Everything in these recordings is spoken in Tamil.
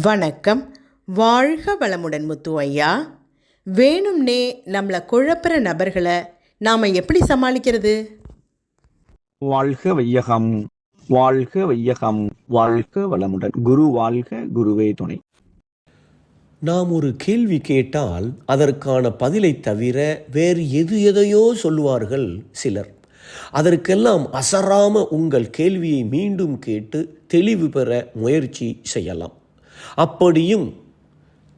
வணக்கம். வாழ்க வளமுடன் முத்து ஐயா. வேணும்னே நம்மளை குழப்புற நபர்களை நாம் எப்படி சமாளிக்கிறது? வாழ்க வையகம். வாழ்க வையகம். வாழ்க வளமுடன். குரு வாழ்க குருவே துணை. நாம் ஒரு கேள்வி கேட்டால் அதற்கான பதிலை தவிர வேறு எது எதையோ சொல்லுவார்கள் சிலர். அதற்கெல்லாம் அசராம உங்கள் கேள்வியை மீண்டும் கேட்டு தெளிவு பெற முயற்சி செய்யலாம். அப்படியும்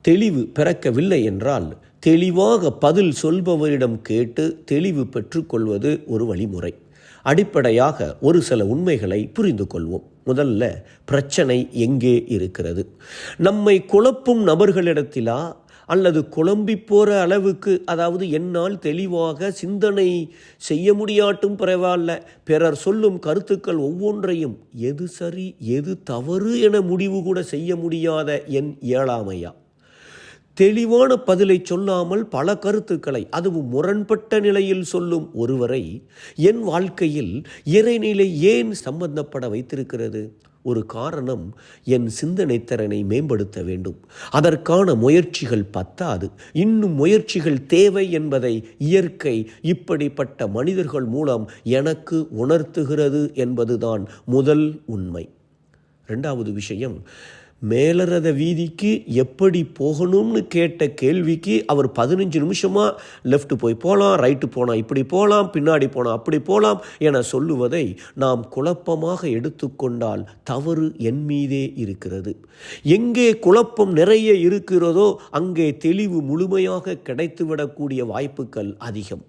தெளிவு பிறக்கவில்லை என்றால் தெளிவாக பதில் சொல்பவரிடம் கேட்டு தெளிவு பெற்றுக்கொள்வது ஒரு வழிமுறை. அடிப்படையாக ஒரு சில உண்மைகளை புரிந்து கொள்வோம். முதல்ல பிரச்சனை எங்கே இருக்கிறது? நம்மை குழப்பும் நபர்களிடத்திலா அல்லது குழம்பி போகிற அளவுக்கு அதாவது என்னால் தெளிவாக சிந்தனை செய்ய முடியாட்டும் பரவாயில்ல. பிறர் சொல்லும் கருத்துக்கள் ஒவ்வொன்றையும் எது சரி எது தவறு என முடிவு கூட செய்ய முடியாத என் இயலாமையா? தெளிவான பதிலை சொல்லாமல் பல கருத்துக்களை அதுவும் முரண்பட்ட நிலையில் சொல்லும் ஒருவரை என் வாழ்க்கையில் இறைநிலை ஏன் சம்பந்தப்பட வைத்திருக்கிறது? ஒரு காரணம் என் சிந்தனை திறனை மேம்படுத்த வேண்டும். அதற்கான முயற்சிகள் பத்தாது. இன்னும் முயற்சிகள் தேவை என்பதை இயற்கை இப்படிப்பட்ட மனிதர்கள் மூலம் எனக்கு உணர்த்துகிறது என்பதுதான் முதல் உண்மை. ரெண்டாவது விஷயம் மேலரத வீதிக்கு எப்படி போகணும்னு கேட்ட கேள்விக்கு அவர் பதினஞ்சு நிமிஷமாக லெஃப்ட் போய் போகலாம் ரைட்டு போனால் இப்படி போகலாம் பின்னாடி போனால் அப்படி போகலாம் என சொல்லுவதை நாம் குழப்பமாக எடுத்துக்கொண்டால் தவறு என் மீதே இருக்கிறது. எங்கே குழப்பம் நிறைய இருக்கிறதோ அங்கே தெளிவு முழுமையாக கிடைத்துவிடக்கூடிய வாய்ப்புகள் அதிகம்.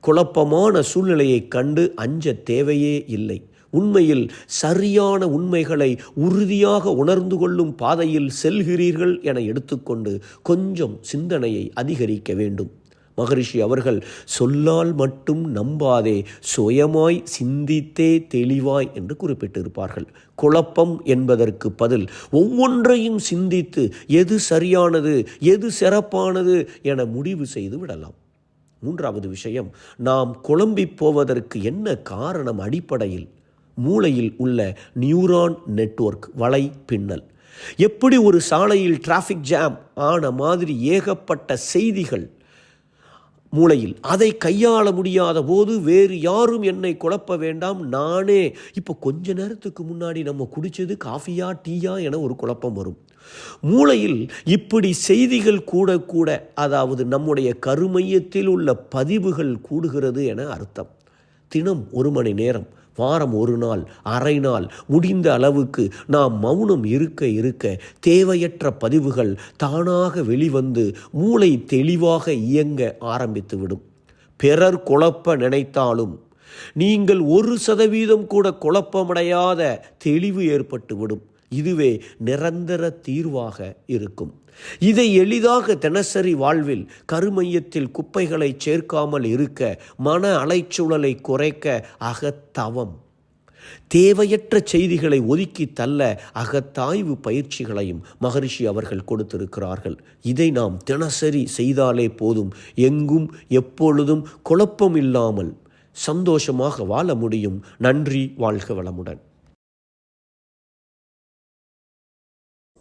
குழப்பமான சூழ்நிலையை கண்டு அஞ்ச தேவையே இல்லை. உண்மையில் சரியான உண்மைகளை உறுதியாக உணர்ந்து கொள்ளும் பாதையில் செல்கிறீர்கள் என எடுத்துக்கொண்டு கொஞ்சம் சிந்தனையை அதிகரிக்க வேண்டும். மகரிஷி அவர்கள் சொல்லால் மட்டும் நம்பாதே சுயமாய் சிந்தித்தே தெளிவாய் என்று குறிப்பிட்டிருப்பார்கள். குழப்பம் என்பதற்கு பதில் ஒவ்வொன்றையும் சிந்தித்து எது சரியானது எது சிறப்பானது என முடிவு செய்து விடலாம். மூன்றாவது விஷயம் நாம் குழம்பி போவதற்கு என்ன காரணம் அடிப்படையில்? மூளையில் உள்ள நியூரான் நெட்வொர்க் வலை பின்னல். எப்படி ஒரு சாலையில் டிராஃபிக் ஜாம் ஆன மாதிரி ஏகப்பட்ட செய்திகள் மூளையில் அதை கையாள முடியாத போது வேறு யாரும் என்னை குழப்ப வேண்டாம் நானே. இப்போ கொஞ்ச நேரத்துக்கு முன்னாடி நம்ம குடித்தது காஃபியா டீயா என ஒரு குழப்பம் வரும். மூளையில் இப்படி செய்திகள் கூட கூட அதாவது நம்முடைய கருமையத்தில் உள்ள பதிவுகள் கூடுகிறது என அர்த்தம். தினம் ஒரு மணி நேரம் வாரம் ஒரு நாள் அரை நாள் முடிந்த அளவுக்கு நாம் மௌனம் இருக்க இருக்க தேவையற்ற பதிவுகள் தானாக வெளிவந்து மூளை தெளிவாக இயங்க ஆரம்பித்துவிடும். பிறர் குழப்ப நினைத்தாலும் நீங்கள் ஒரு சதவீதம் கூட குழப்பமடையாத தெளிவு ஏற்பட்டுவிடும். இதுவே நிரந்தர தீர்வாக இருக்கும். இதை எளிதாக தினசரி வாழ்வில் கருமையத்தில் குப்பைகளை சேர்க்காமல் இருக்க மன அலைச்சூழலை குறைக்க அகத்தவம். தேவையற்ற செய்திகளை ஒதுக்கி தள்ள அகத்தாய்வு பயிற்சிகளையும் மகரிஷி அவர்கள் கொடுத்திருக்கிறார்கள். இதை நாம் தினசரி செய்தாலே போதும். எங்கும் எப்பொழுதும் குழப்பம் இல்லாமல் சந்தோஷமாக வாழ முடியும். நன்றி வாழ்க வளமுடன்.